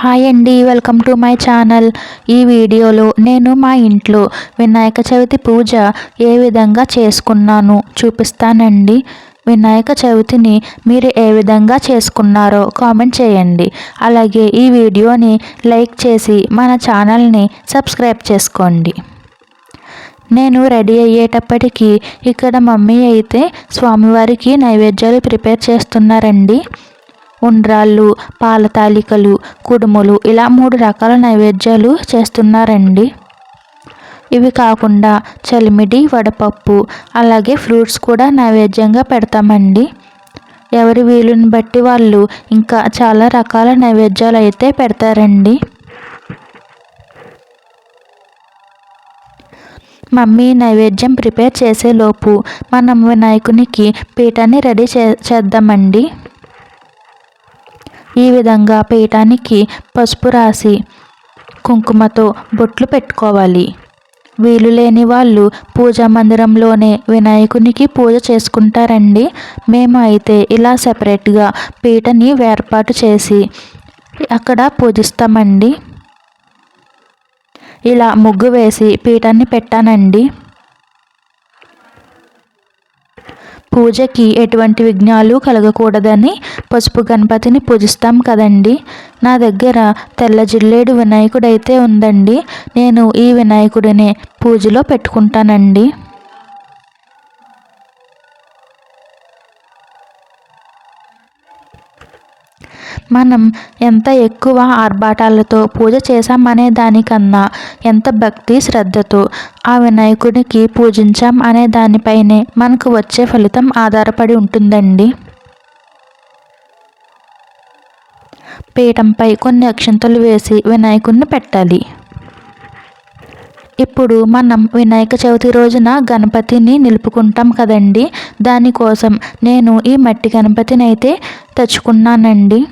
Hi అండి welcome to my channel. ఈ వీడియోలో నేను మా ఇంట్లో వినాయక చవితి పూజ ఏ విధంగా చేసుకున్నాను చూపిస్తానండి. వినాయక చవితిని మీరు ఏ విధంగా చేసుకున్నారో కామెంట్ చేయండి. అలాగే ఈ వీడియోని లైక్ చేసి మన ఛానల్ని సబ్స్క్రైబ్ చేసుకోండి. నేను రెడీ అయ్యేటప్పటికీ ఇక్కడ మమ్మీ అయితే స్వామివారికి నైవేద్యాలు ప్రిపేర్ చేస్తున్నారండి. ఉండ్రాళ్ళు పాల తాలికలు కుడుములు ఇలా మూడు రకాల నైవేద్యాలు చేస్తున్నారండి. ఇవి కాకుండా చలిమిడి వడపప్పు అలాగే ఫ్రూట్స్ కూడా నైవేద్యంగా పెడతామండి. ఎవరి వీలుని బట్టి వాళ్ళు ఇంకా చాలా రకాల నైవేద్యాలు అయితే పెడతారండి. మమ్మీ నైవేద్యం ప్రిపేర్ చేసేలోపు మనం వినాయకునికి పీఠాన్ని రెడీ చే చేద్దామండి. ఈ విధంగా పీఠానికి పసుపు రాసి కుంకుమతో బొట్లు పెట్టుకోవాలి. వీలు లేని వాళ్ళు పూజా మందిరంలోనే వినాయకునికి పూజ చేసుకుంటారండి. మేము అయితే ఇలా సెపరేట్గా పీటని ఏర్పాటు చేసి అక్కడ పూజిస్తామండి. ఇలా ముగ్గు వేసి పీఠాన్ని పెట్టానండి. పూజకి ఎటువంటి విఘ్నాలు కలగకూడదని పసుపు గణపతిని పూజిస్తాం కదండి. నా దగ్గర తెల్ల జిల్లేడు వినాయకుడైతే ఉందండి. నేను ఈ వినాయకుడిని పూజలో పెట్టుకుంటానండి. మనం ఎంత ఎక్కువ ఆర్భాటాలతో పూజ చేశామనే దానికన్నా ఎంత భక్తి శ్రద్ధతో ఆ వినాయకుడికి పూజించాం అనే దానిపైనే మనకు వచ్చే ఫలితం ఆధారపడి ఉంటుందండి. పీఠంపై కొన్ని అక్షంతలు వేసి వినాయకుడిని పెట్టాలి. ఇప్పుడు మనం వినాయక చవితి రోజున గణపతిని నిలుపుకుంటాం కదండి. దానికోసం నేను ఈ మట్టి గణపతిని అయితే తెచ్చుకున్నానండి.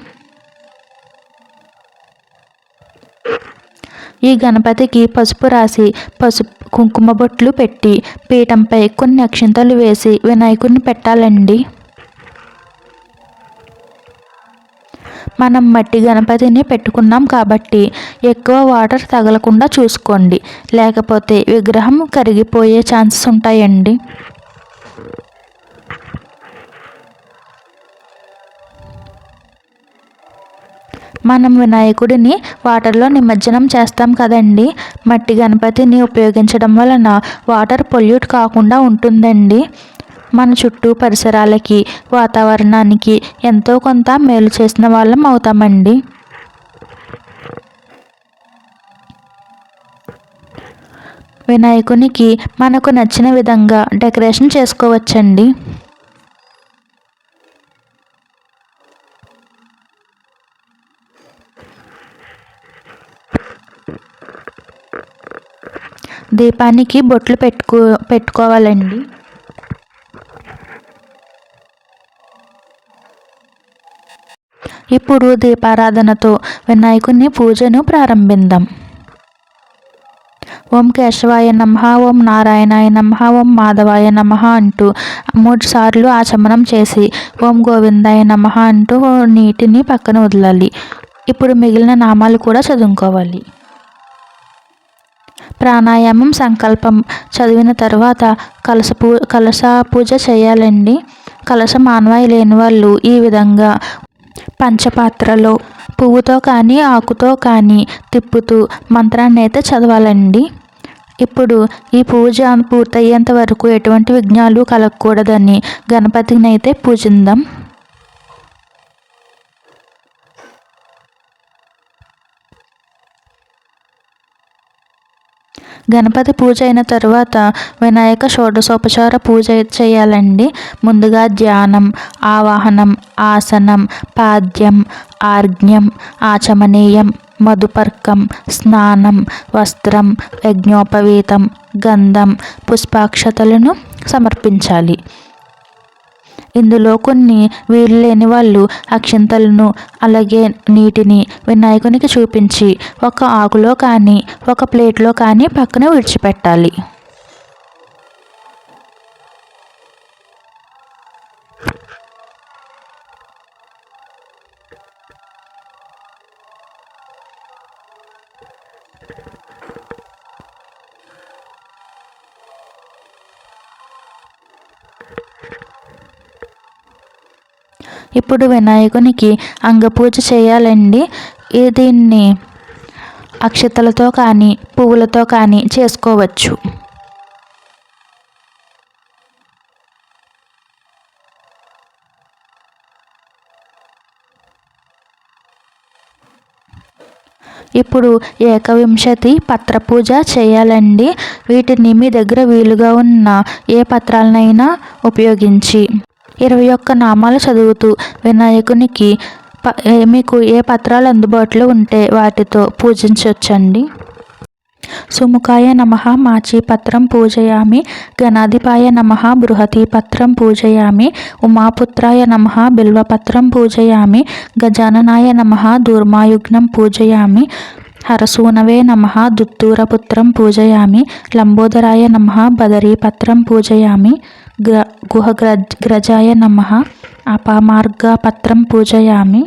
ఈ గణపతికి పసుపు రాసి పసుపు కుంకుమ బొట్లు పెట్టి పీఠంపై కొన్ని అక్షింతలు వేసి వినాయకుడిని పెట్టాలండి. మనం మట్టి గణపతిని పెట్టుకున్నాం కాబట్టి ఎక్కువ వాటర్ తగలకుండా చూసుకోండి. లేకపోతే విగ్రహం కరిగిపోయే ఛాన్సెస్ ఉంటాయండి. మనం వినాయకుడిని వాటర్లో నిమజ్జనం చేస్తాం కదండి. మట్టి గణపతిని ఉపయోగించడం వలన వాటర్ పొల్యూట్ కాకుండా ఉంటుందండి. మన చుట్టూ పరిసరాలకి వాతావరణానికి ఎంతో కొంత మేలు చేసిన వాళ్ళం అవుతామండి. వినాయకునికి మనకు నచ్చిన విధంగా డెకరేషన్ చేసుకోవచ్చండి. దీపానికి బొట్లు పెట్టుకో పెట్టుకోవాలండి. ఇప్పుడు దీపారాధనతో వినాయకుని పూజను ప్రారంభిద్దాం. ఓం కేశవాయ నమ ఓం నారాయణాయ నమ ఓం మాధవాయ నమ అంటూ మూడు సార్లు ఆచమనం చేసి ఓం గోవిందాయ నమ అంటూ నీటిని పక్కన వదలాలి. ఇప్పుడు మిగిలిన నామాలు కూడా చదువుకోవాలి. ప్రాణాయామం సంకల్పం. చదివిన తర్వాత కలస పూ కలస పూజ చేయాలండి. కలస మానవాయి లేని వాళ్ళు ఈ విధంగా పంచపాత్రలో పువ్వుతో కానీ ఆకుతో కానీ తిప్పుతూ మంత్రాన్ని అయితే చదవాలండి. ఇప్పుడు ఈ పూజ పూర్తయ్యేంత వరకు ఎటువంటి విఘ్నాలు కలగకూడదని గణపతిని అయితే పూజిందాం గణపతి పూజ అయిన తర్వాత వినాయక షోడశోపచార పూజ చేయాలండి. ముందుగా ధ్యానం ఆవాహనం ఆసనం పాద్యం ఆర్ఘ్యం ఆచమనీయం మధుపర్కం స్నానం వస్త్రం యజ్ఞోపవీతం గంధం పుష్పాక్షతలను సమర్పించాలి. ఇందులో కొన్ని వీలు లేని వాళ్ళు అక్షింతలను అలాగే నీటిని వినాయకునికి చూపించి ఒక ఆకులో కానీ ఒక ప్లేట్లో కానీ పక్కన విడిచిపెట్టాలి. ఇప్పుడు వినాయకునికి అంగపూజ చేయాలండి. దీన్ని? అక్షతలతో కానీ పువ్వులతో కానీ చేసుకోవచ్చు. ఇప్పుడు ఏకవింశతి పత్ర పూజ చేయాలండి. వీటిని మీ దగ్గర వీలుగా ఉన్న ఏ పత్రాలనైనా ఉపయోగించి. ఇరవై ఒక్క నామాలు చదువుతూ వినాయకునికి మీకు ఏ పత్రాలు అందుబాటులో ఉంటే వాటితో పూజించవచ్చండి సుముఖాయ నమ మాచీపత్రం పూజయామి. గణాధిపాయ నమ బృహతీపత్రం పూజయామి. ఉమాపుత్రాయ నమ బిల్వపత్రం పూజయామి. గజాననాయ నమ దూర్మాయుగ్నం పూజయామి. హరసూనవే నమ దుత్తూరపుత్రం పూజయామి. లంబోదరాయ నమ బదరీపత్రం పూజయామి. గ్ర గుహగ్రజాయ నమ అపమార్గపత్రం పూజయామి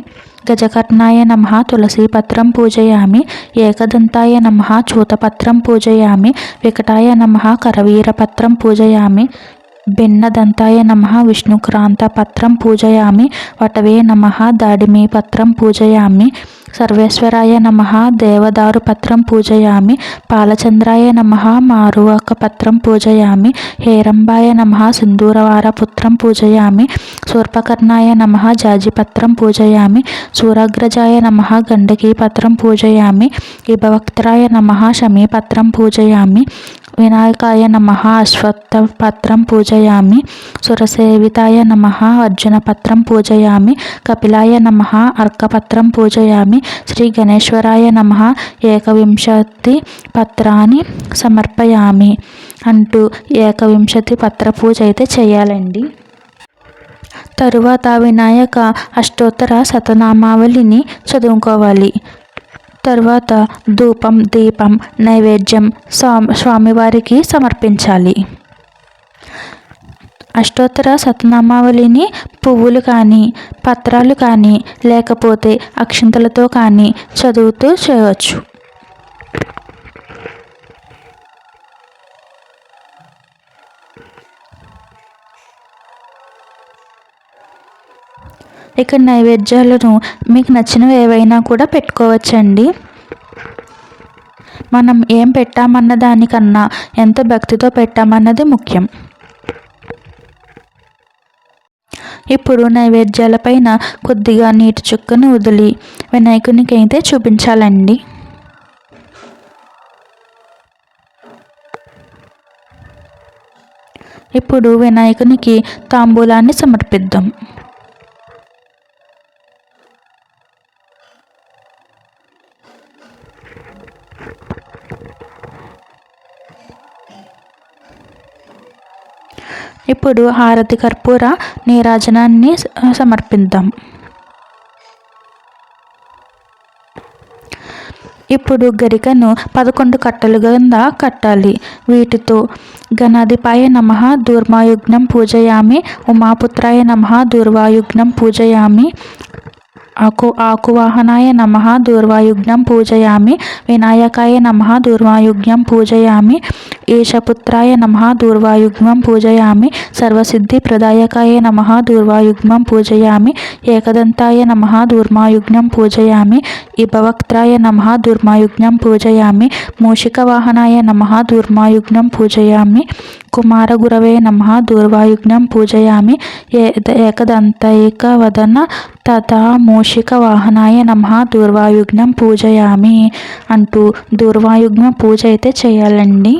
గజకర్ణాయ నమ తులసీపత్రం పూజయామి ఏకదంతాయ నమ చూతపత్రం పూజయామి వికటాయ నమ కరవీరపత్రం పూజయామి భిన్నదంతాయ నమ విష్ణుక్రాంతపత్రం పూజయామి వటవే నమ దాడిమీపత్రం పూజయామి సర్వేశ్వరాయ నమ దేవదారు పత్రం పూజయామి పాలచంద్రాయ నమ మారువక పత్రం పూజయామి హేరంబాయ నమ సింధూరవార పుత్రం పూజయామి శూర్పకర్ణాయ నమ జాజిపత్రం పూజయామి సూరగ్రజాయ నమ గండకీపత్రం పూజయామి ఇభవక్త్రాయ నమ శమీపత్రం పూజయామి వినాయకాయ నమ అశ్వత్థపత్రం పూజయామి సురసేవితాయ నమ అర్జునపత్రం పూజయామి కపిలాయ నమ అర్కపత్రం పూజయామి శ్రీ గణేశ్వరాయ నమ ఏకవింశతి పత్రాన్ని సమర్పయామి అంటూ ఏకవింశతి పత్ర పూజ అయితే చేయాలండి. తరువాత వినాయక అష్టోత్తర శతనామావళిని చదువుకోవాలి. తర్వాత ధూపం దీపం నైవేద్యం స్వామి స్వామివారికి సమర్పించాలి. అష్టోత్తర సతనామావళిని పువ్వులు కానీ పత్రాలు కానీ లేకపోతే అక్షింతలతో కానీ చదువుతూ చేయవచ్చు. ఇక్కడ నైవేద్యాలను మీకు నచ్చినవి ఏవైనా కూడా పెట్టుకోవచ్చండి. మనం ఏం పెట్టామన్న దానికన్నా ఎంత భక్తితో పెట్టామన్నది ముఖ్యం. ఇప్పుడు నైవేద్యాలపైన కొద్దిగా నీటి చుక్కను వదిలి వినాయకునికి అయితే చూపించాలండి. ఇప్పుడు వినాయకునికి తాంబూలాన్ని సమర్పిద్దాం. ఇప్పుడు హారతి కర్పూర నీరాజనాన్ని సమర్పిద్దాం ఇప్పుడు గరికను పదకొండు కట్టలు కింద కట్టాలి. వీటితో గణాధిపాయ నమ దూర్మాయుగ్నం పూజయామి ఉమాపుత్రాయ నమ దూర్వాయుగ్నం పూజయామి ఆకు ఆకువాహనాయ నమ దూర్వాయుజ్ఞం పూజయామి వినాయకాయ నమ దూర్వాయుజ్ఞం పూజయామి ఏషపుత్రాయ నమ దూర్వాయుగ్మం పూజయామి సర్వసిద్ధి ప్రదాయకాయ నమ దూర్వాయుగ్మం పూజయామి ఏకదంతాయ నమ దూర్మాయుజ్ఞం పూజయామి ఇభవక్త్రాయ నమ దూర్మాయుజ్ఞం పూజయామి మూషికవాహనాయ నమ దూర్మాయుజ్ఞం పూజయామి కుమారగురవే నమ దూర్వాయుజ్ఞం పూజయామి ఏకదంతైకవదన తథా మూషిక వాహనాయ నమ దూర్వాయుజ్ఞం పూజయామి అంటూ దూర్వాయుగ్న పూజ అయితే చేయాలండి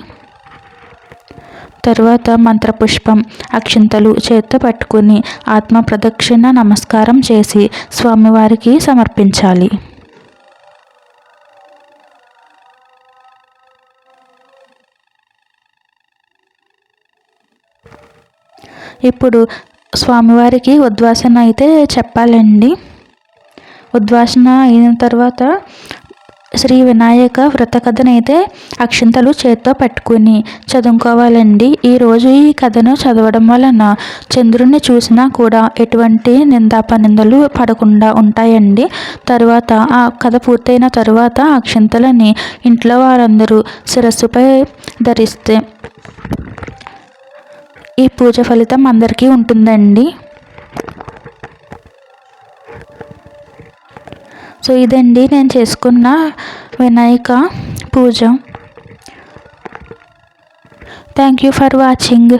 తర్వాత మంత్రపుష్పం అక్షింతలు చేత్తో పట్టుకుని ఆత్మ ప్రదక్షిణ నమస్కారం చేసి స్వామివారికి సమర్పించాలి। ఇప్పుడు స్వామివారికి ఉద్వాసన అయితే చెప్పాలండి. ఉద్వాసన అయిన తర్వాత శ్రీ వినాయక వ్రత కథనైతే అక్షింతలు చేత్తో పట్టుకుని చదువుకోవాలండి. ఈరోజు ఈ కథను చదవడం వలన చంద్రుణ్ణి చూసినా కూడా ఎటువంటి నిందాపనిందలు పడకుండా ఉంటాయండి. తర్వాత ఆ కథ పూర్తయిన తర్వాత అక్షింతలని ఇంట్లో వారందరూ శిరస్సుపై ధరిస్తే ఈ పూజ ఫలితం అందరికీ ఉంటుందండి. సో ఇదండి నేను చేసుకున్న వినాయక పూజ. Thank you for watching